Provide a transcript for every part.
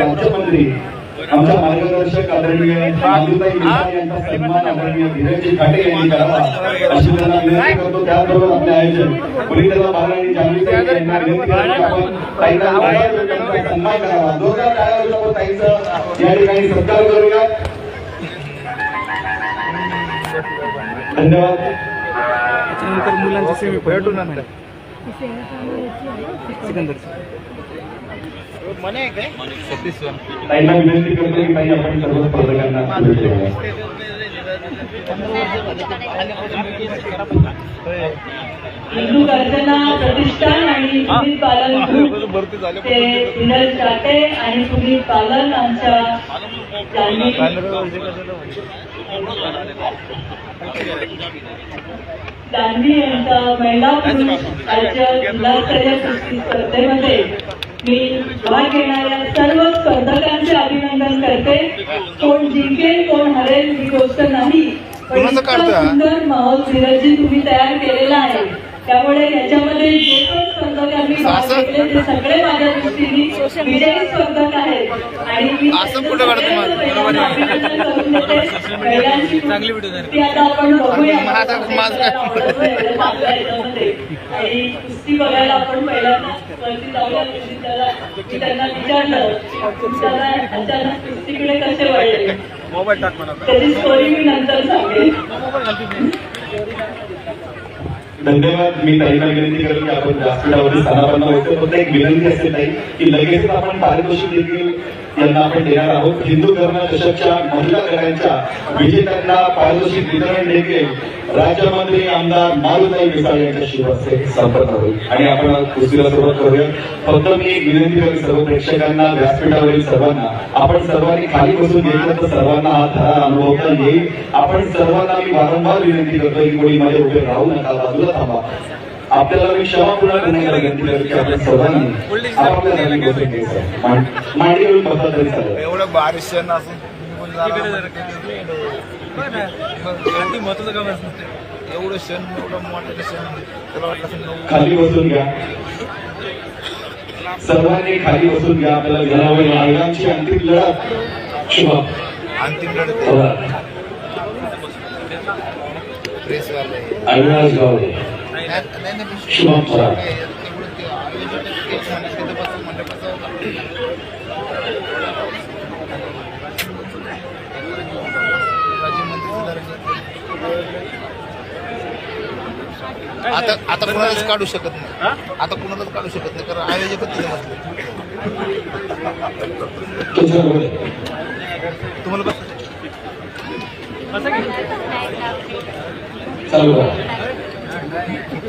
राज्यमंत्री आमच्या मार्गदर्शक आदरणीय माधुताई मिसाळ यांचा सन्मान आदरणीय धीरजी खाटे यांनी करावा अशी त्यांना विनंती करतो. त्याचबरोबर आपले आयोजन मुलींना बाल आणि जागृती यांना विनंती करतो की आपण ताईंना आवाज त्यांचा सन्मान करावा. जोरदार टाळ्या वाजवून आपण ताईंचा. या ठिकाणी सत्कार करूया. धन्यवाद. त्याच्यानंतर मुलांची सेमी भेटून नंतर सिकंदर ताईंना विनंती करतो की ताई आपण सर्व स्पर्धकांना हिंदू गर्जना प्रतिष्ठान आणि सुनील पालन ते विनल टाटे आणि सुनील पालन आमच्या जान्हवी दांडी यांच्या महिला पुरुष राज्य जिल्हास्तरीय कुस्ती स्पर्धेमध्ये मी भाग घेणाऱ्या सर्व स्पर्धकांचे अभिनंदन करते. कोण जिंकेल कोण हरेल ही गोष्ट नाही पण इतका सुंदर माहोल धीरजी तुम्ही तयार केलेला आहे. त्यामुळे याच्यामध्ये जे पण घेतले ते सगळे माझ्या दृष्टीने विजयी स्पर्धक आहेत. आणि मी कुस्ती आता आपण बघूया. आणि कुस्ती बघायला आपण पहिल्यांदा वरती जाऊया. कुस्ती त्याला मी त्यांना विचारलं तुमच्याला अचानक कुस्तीकडे कसे वळले? मोबाईल टाक त्याची स्टोरी मी नंतर सांगेन. धन्यवाद. मी ताईला विनंती करेल की आपण व्यासपीठावरती स्थानापन्न व्हायचं फक्त एक विनंती असेल ताई की लगेचच आपण पारितोषिक देखील यांना आपण देणार आहोत. हिंदू धर्म चषकच्या महिला गटांच्या विजेत्यांना पारितोषिक वितरण देखील राज्यमंत्री आमदार मारुताई मिसाळ यांच्याशी हस्ते संपन्न होईल. आणि आपण कुस्तीला सुरुवात करूया. फक्त मी एक विनंती करेल सर्व प्रेक्षकांना व्यासपीठावरील सर्वांना आपण सर्वांनी खाली बसून घेतलं तर सर्वांना हा थरा अनुभवता येईल. आपण सर्वांना मी वारंवार विनंती करतो की कोणी मध्ये उभे राहू नका बाजूला थांबा. आपल्याला मी क्षमा पुन्हा करण्याची विनंती करतो की आपण सर्वांनी आपापल्या जागी बसून घ्यायचं मांड- बसला तरी चालेल. एवढं. महत्वाचं काम असतं एवढं क्षण एवढं मोठं क्षण खाली बसून घ्या. सर्वांनी खाली बसून घ्या. आपल्याला घरावर महिलांची अंतिम लढत. शुभ. अंतिम लढत हो. अविनाश गावडे. आता आता कुणालाच काढू शकत नाही. आता कुणालाच काढू शकत नाही कारण आयोजकच तिथे बसले तुम्हाला बस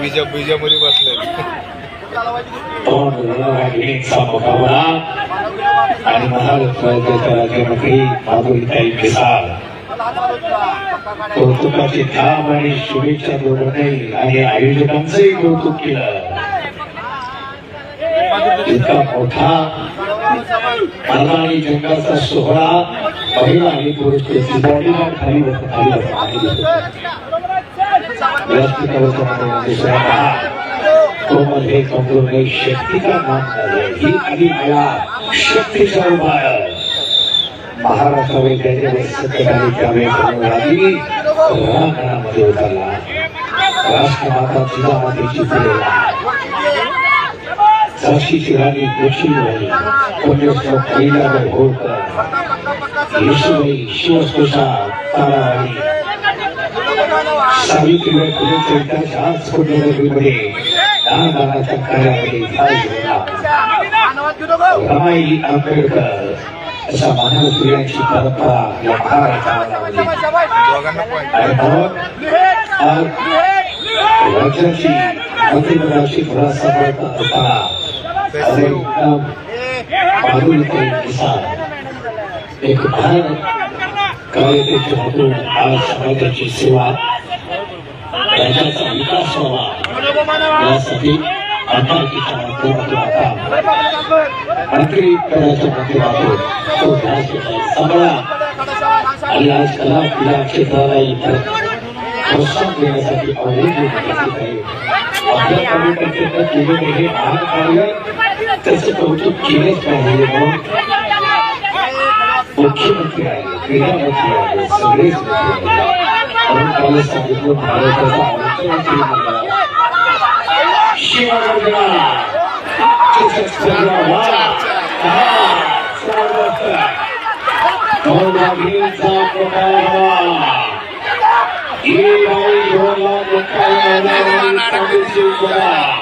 विजा विजामध्ये बसले मुकाबला आणि महाराष्ट्राच्या राज्यमंत्री माधुरीताई मिसाळ कौतुकाची धाम आणि शुभेच्छा दोघांनी आणि आयोजकांचंही कौतुक केलं. इतका मोठा मला आणि जंगाचा सोहळा महिला आणि पुरुष बॉडी खाली खाली तो कमजोर शक्ती का नाम ही आधी मला शक्तीचा उपाय महाराष्ट्रामध्ये त्याच्यावर त्यावेळी उतरला. राष्ट्रमाता जिजामातेची प्रेरणा झाशीची राणी गोचिबाई पुण्यश्लोक पहिल्यावर होळकर येशूबाई शिवस्पृशा तारावाणी सावित्रीबाई फुलेच्या इतिहास आज पुण्यनगरीमध्ये दानदानाच्या कार्यामध्ये भाग घेतला रमाई आंबेडकर अशा मानव स्त्रियांची परंपरा या महाराष्ट्रामध्ये राज्याची मंत्रिमंडळाची थोडा सांभाळता असताना तहसील माधुरीताई एक आज समाजाची सेवा राज्याचा विकास व्हावा यासाठी आमदारकीच्या माध्यमातून आता मंत्री पदाच्या माध्यमातून तो ध्यास सांभाळा आणि आज कला क्रीडा क्षेत्राला इतर प्रोत्साहन देण्यासाठी आपल्या कार्यकर्त्यांना केलेले हे महान कार्य त्याचं कौतुक केलेच पाहिजे म्हणून मुख्यमंत्री आहे क्रीडामंत्री आहे सगळेच मंत्री आहेत. म्हणून काल सांगितलं भारताचा मुख्यमंत्री म्हणला शिवगंगा चषकस्पर्धा वा. हा, सर्वत्र. गौरवाचा प्रकार ही बाई डोला मोठा हे मोठा दोन्ही बाजूला दोन्ही दुधाची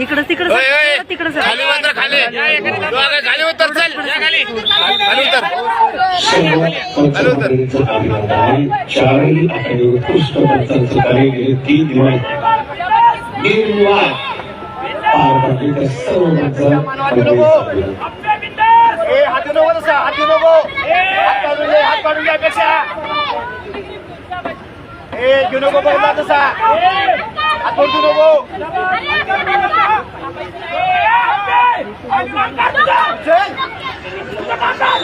इकडं तिकडं खाली उतर खाली. दोघं खाली उतर चल. खाली. खाली उतर. सर्व पंचमंडळींचं अभिनंदन आहे. चारही आखाडे उत्कृष्ट पंचांचं कार्य गेले तीन दिवस. निर्विवाद पार पडले त्या सर्व पंचांचं अभिनंदन. हाती नको तसा हाती नको. हात काढून घे हात काढून घ्या पेक्षा ए घेऊ नको तसा हात पडू नको घेऊ नको मला आता पेक्षा प्रभागात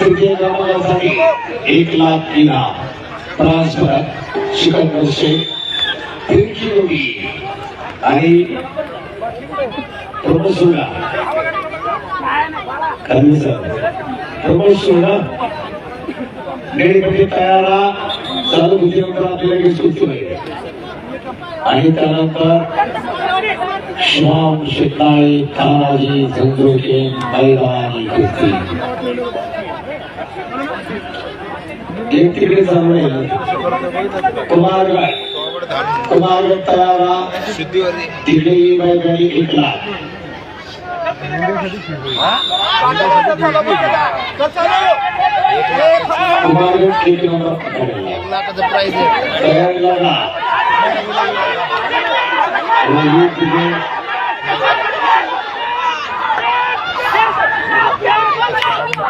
तृतीय क्रमांकासाठी एक लाख इनाम ट्रान्सफर सिकंदर शेख तिरकी जोडी आणि प्रमोद सोडा. खाली सर. प्रमोद सोडा. नेडीपती तयारा चालू बुद्धिमत्ता आपल्याला सुचतोय आणि त्यानंतर श्याम शिकाई तानाजी झंझोके मैदानी कुस्ती एक तिकडे चालू कुमारगड कुमारगड तयारा शुद्धीवर तिकडे मैदानी एक लाख कुमारगड एक नंबर पकडला लाखाचं प्राइस आहे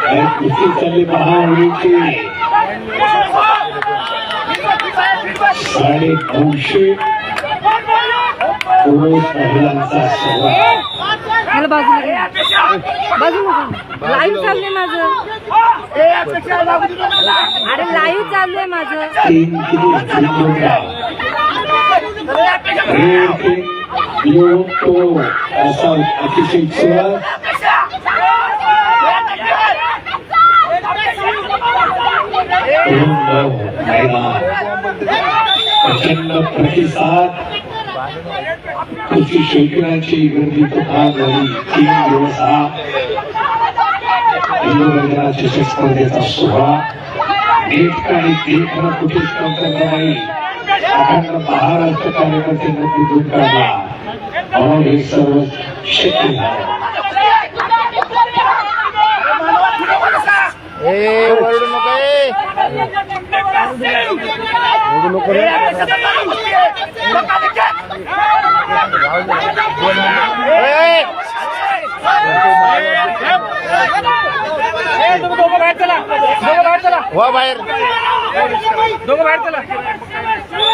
तयार चालली साडे पुरुष महिलांचा बाजूला लाईव्ह चाललंय माझं. अरे लाईव्ह चाललंय माझं. तीन किलो झुंजोका एक योग तो असा अतिशय सुवाद कुटुंब मैदान प्रचंड प्रतिसाद कुस्ती शौकीनाची गर्दी तुफान झाली तीन दिवस हा हिंदू मैदाना चषक स्पर्धेचा सोहळा नीट आणि देखणं कुठेच काम करणार नाही अखंड महाराष्ट्र कार्यकर्त्यांना तिथून काढला. म्हणून हे सर्व शक्य झालं. ए ओरडू नको ए. ए, दोघं बाहेर चला. दोघं बाहेर चला. वा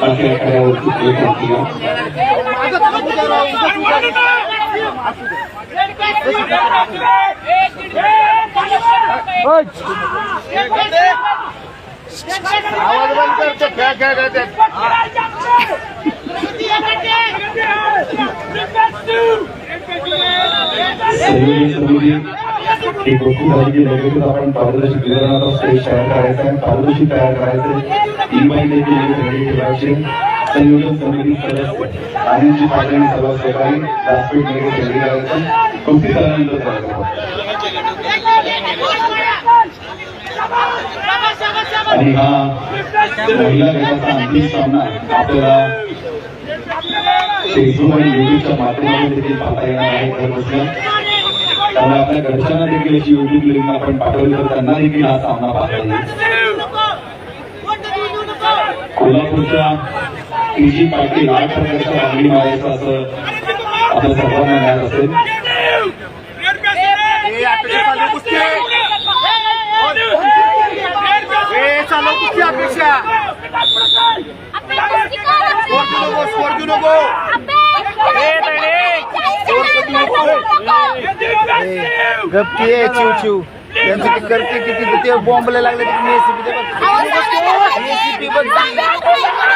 बाहेर दोघं बाहेर चला डॉक्टर पाटील की एक गोष्टी झाली की लगेचच आपण पारदर्शक वितरणाचा स्टेज तयार करायचा आहे. पारदर्शी तयार करायचं तीन माहिती देखील रेडी संयोजन समिती सदस्य आनंदची पाटील सभा सहकारी व्यासपीठ लगेच रेडी करायचं कृती झाल्यानंतर आणि हा महिला गटाचा अंतिम सामना आपल्याला फेसबुक आणि युट्यूबच्या माध्यमातून देखील पाहता येणार आहे. घर बसल्या त्यामुळे आपल्या घरच्यांना देखील याची युट्यूब लिंक आपण पाठवली तर त्यांना देखील हा सामना पाहता येईल. कोल्हापूरच्या टी जी पाटील आठ प्रकारच्या मागणी मारायचं असं आपल्या सर्वांना ज्ञात असेल. अपेक्षा चालू कुस्ती ए चालू कुस्ती अपेक्षा स्कोर देऊ नको स्कोर देऊ नको गप्पी आहे चिव चिव त्यांचं ते करते किती ते बॉम्बला लागले तुम्ही एसीपी ते बघ एसीपी बघ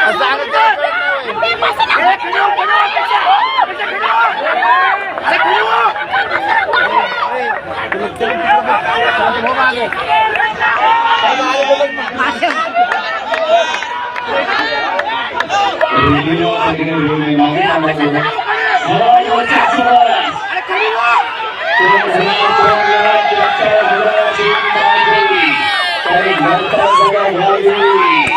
असं आलं Thank you.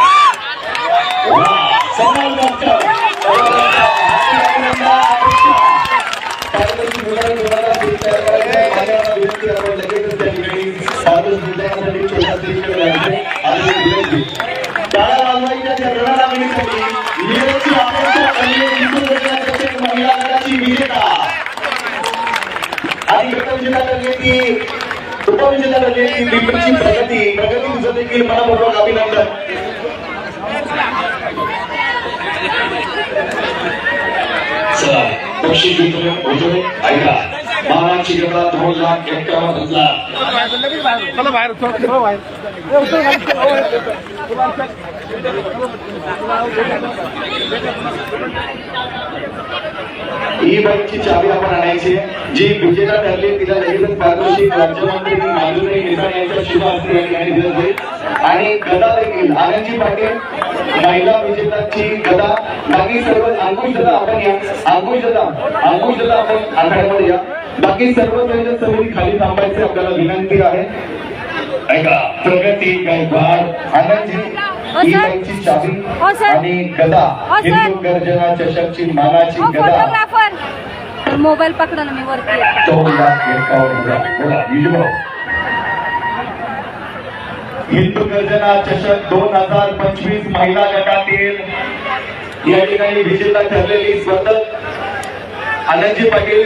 लाख एक्कावन्न हजार ही बाईकची चावी आपण आणायची जी विजेता ठरली तिला लगेचच पारदर्शी राज्यमंत्री माधुरी निर्माण यांच्या शुभ या ठिकाणी दिलं जाईल. आणि गदा देखील आनंदजी पाटील महिला विजेताची गदा. बाकी सर्व अंकुश दादा आपण या अंकुश दादा अंकुश दादा आपण आखाड्यामध्ये या. बाकी सर्व संयोजन समिती खाली थांबायचे आपल्याला विनंती आहे. ऐका प्रगती गायकवाड आनंदजी हो, ही चावी हो, सर. आणि गदा. सर. हिंदू गर्जना चषकची मानाची गदा. फोटोग्राफर मोबाईल पकडा ना मी वरती हिंदू गर्जना चषक दोन हजार पंचवीस महिला गटातील या ठिकाणी विजेता ठरलेली स्पर्धक आनंदजी पाटील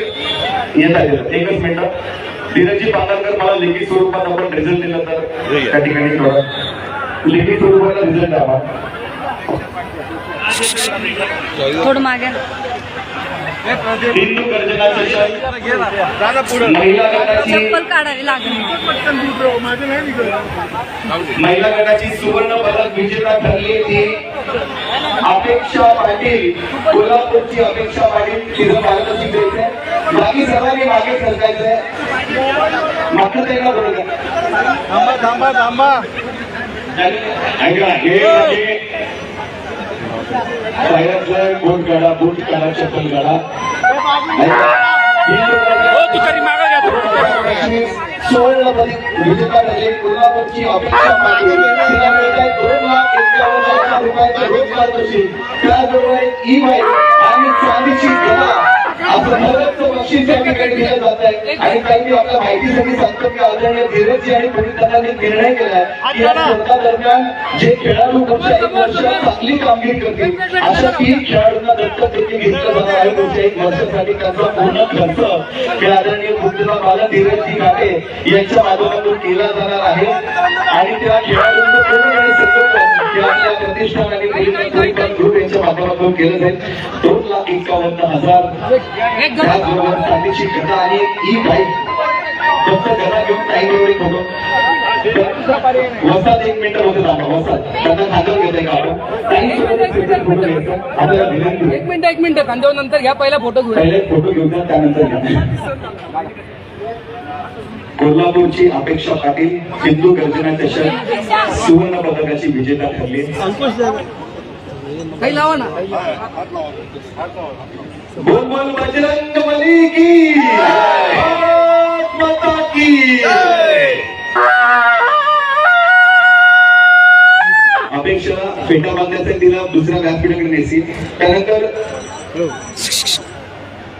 येत आहेत एकच मिनिट. धीरजी पांढरकर मला लिखित स्वरूपात आपण रिझल्ट दिलं तर त्या ठिकाणी थोडं रिझल्ट द्यावा थोडं मागे. हिंदू महिला गटाची चप्पल काढावी लागेल. माझं नाही निघत महिला गटाची सुवर्ण पदक विजेता ठरली ती अपेक्षा पाटील. कोल्हापूरची अपेक्षा पाटील तिचं मार्गदर्शन द्यायचंय. बाकी सर्वांनी मागे सरकायचंय. मात्र त्यांना बरोबर थांबा थांबा थांबा. ऐका हे म्हणजे पायातलं काढा बूट काढा चप्पल काढा. सुवर्ण पदक विजेता ठरले कोल्हापूरची अपेक्षा पाटील तिला मिळत आहे दोन लाख एकावन्न हजार रुपयाचे रोजगार बक्षीस त्याचबरोबर ई बाईक आणि चांदीची गदा असं नव्वदचं बक्षीस या ठिकाणी दिलं जात आहे. आणि काही मी आपल्या माहितीसाठी सांगतो की आदरणीय धीरजजी आणि दलाने निर्णय केलाय की या स्पर्धा दरम्यान जे खेळाडू पुढच्या एक वर्षात चांगली कामगिरी करतील अशा तीन खेळाडूंना दत्तक देखील घेतलं जाणार आहे पुढच्या एक वर्षासाठी त्यांचा पूर्ण खर्च हे आदरणीय बुद्धिमान बाला धीरजजी घाटे यांच्या माध्यमातून केला जाणार आहे. आणि त्या खेळाडूंचं पूर्णपणे संकल्प आपल्या प्रतिष्ठान आणि ग्रुप माध्यमातून केलं जाईल दोन लाख एकावन्न हजार. त्याचबरोबर चांदीची गदा आणि एक ई बाईक फक्त गदा घेऊन काही वेळ फोटो वसात एक मिनिट होते वसात. त्यांना का आपण? सेपरेट फोटो घ्यायचा. आपल्याला विनंती. एक मिनिट एक मिनिट. खांद्यावर नंतर घ्या पहिला फोटो घेऊया. पहिले फोटो घेऊन द्या त्यानंतर घ्या. कोल्हापूरची अपेक्षा पाटील हिंदू गर्जना चषक सुवर्ण पदकाची विजेता ठरली. काही लावा ना. बोल बजरंग बली की माता की. अपेक्षा फेटा बांधण्याचा तिला दुसऱ्या व्यासपीठाकडे नेसी त्यानंतर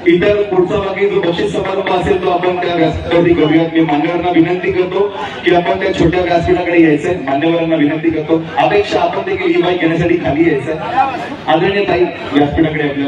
इतर पुढचा बाकी जो बक्षीस समारंभ असेल तो आपण त्या व्यासपीठावरती करूयात. मी मान्यवरांना विनंती करतो की आपण त्या छोट्या व्यासपीठाकडे यायचंय. मान्यवरांना विनंती करतो. अपेक्षा आपण देखील ही बाईक घेण्यासाठी खाली यायचं आदरणीय ताई व्यासपीठाकडे आपल्याला